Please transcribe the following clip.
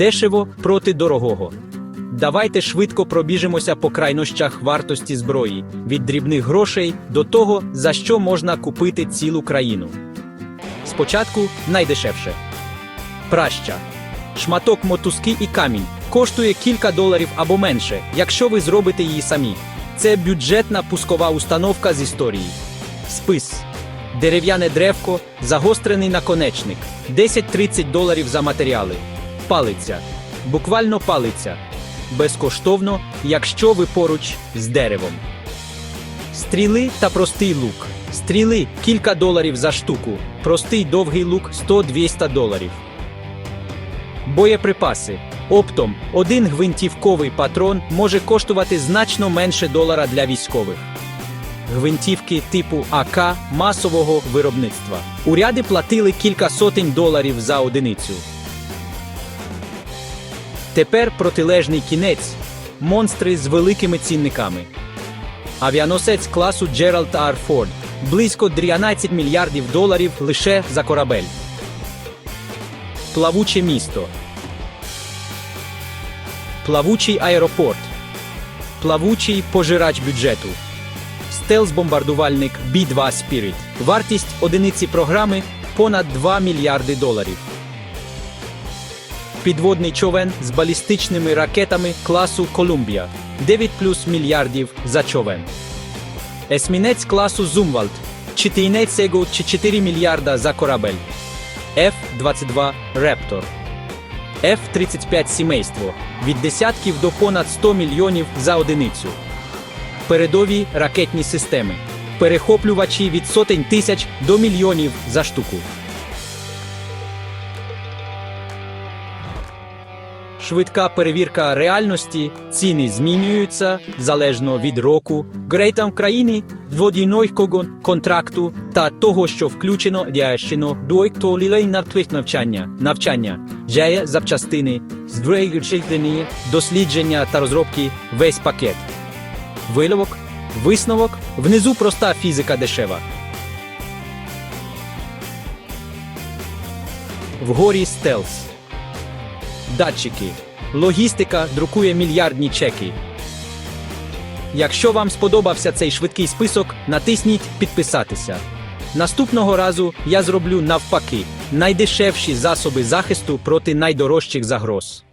Дешево проти дорогого. Давайте швидко пробіжимося по крайнощах вартості зброї від дрібних грошей до того, за що можна купити цілу країну. Спочатку найдешевше. Праща. Шматок мотузки і камінь коштує кілька доларів або менше, якщо ви зробите її самі. Це бюджетна пускова установка з історії. Спис. Дерев'яне древко, загострений наконечник. 10-30 доларів за матеріали. Палиця. Буквально палиця. Безкоштовно, якщо ви поруч з деревом. Стріли та простий лук. Стріли кілька доларів за штуку. Простий довгий лук 100-200 доларів. Боєприпаси. Оптом один гвинтівковий патрон може коштувати значно менше долара для військових. Гвинтівки типу АК масового виробництва. Уряди платили кілька сотень доларів за одиницю. Тепер протилежний кінець монстри з великими цінниками. Авіаносець класу Джеральд Ар Форд близько 12 мільярдів доларів лише за корабель. Плавуче місто. Плавучий аеропорт. Плавучий пожирач бюджету. Стелс-бомбардувальник B-2 Spirit. Вартість одиниці програми понад 2 мільярди доларів. Підводний човен з балістичними ракетами класу Колумбія 9 плюс мільярдів за човен. Есмінець класу Зумвальд 14 чи 4 мільярда за корабель. F-22 Raptor. F-35 сімейство від десятків до понад 100 мільйонів за одиницю. Передові ракетні системи. Перехоплювачі від сотень тисяч до мільйонів за штуку. Швидка перевірка реальності, ціни змінюються залежно від року, грейтам країни, водійного контракту та того, що включено діящено до актуалізації навчання, навчання, жає запчастини, здвоєчення, дослідження та розробки весь пакет. Виловок, висновок, внизу проста фізика дешева. Вгорі стелс. Датчики. Логістика друкує мільярдні чеки. Якщо вам сподобався цей швидкий список, натисніть підписатися. Наступного разу я зроблю навпаки найдешевші засоби захисту проти найдорожчих загроз.